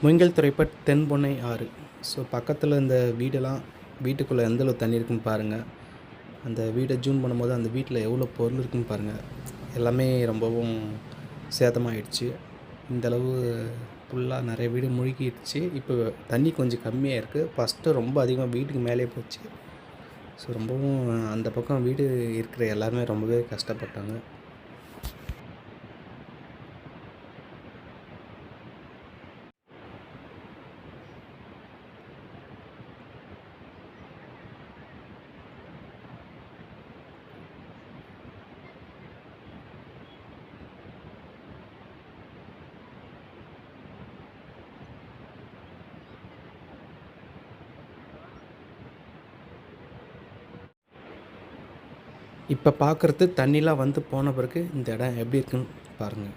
முயங்கல் துறைப்பட் தென்பொன்னை ஆறு. ஸோ பக்கத்தில் இந்த வீடெல்லாம் வீட்டுக்குள்ளே எந்த அளவு தண்ணி இருக்குன்னு பாருங்கள் அந்த வீடை ஜூன் பண்ணும்போது அந்த வீட்டில் எவ்வளோ பொருள் இருக்குன்னு பாருங்கள் எல்லாமே ரொம்பவும் சேதமாகிடுச்சு இந்த அளவு ஃபுல்லாக நிறைய வீடு முழுகிடுச்சு. இப்போ தண்ணி கொஞ்சம் கம்மியாக இருக்குது ஃபஸ்ட்டு ரொம்ப அதிகமாக வீட்டுக்கு மேலே போச்சு. ஸோ ரொம்பவும் அந்த பக்கம் வீடு இருக்கிற எல்லாருமே ரொம்பவே கஷ்டப்பட்டாங்க. இப்போ பார்க்குறது தண்ணிலாம் வந்து போன பிறகு இந்த இடம் எப்படி இருக்குன்னு பாருங்கள்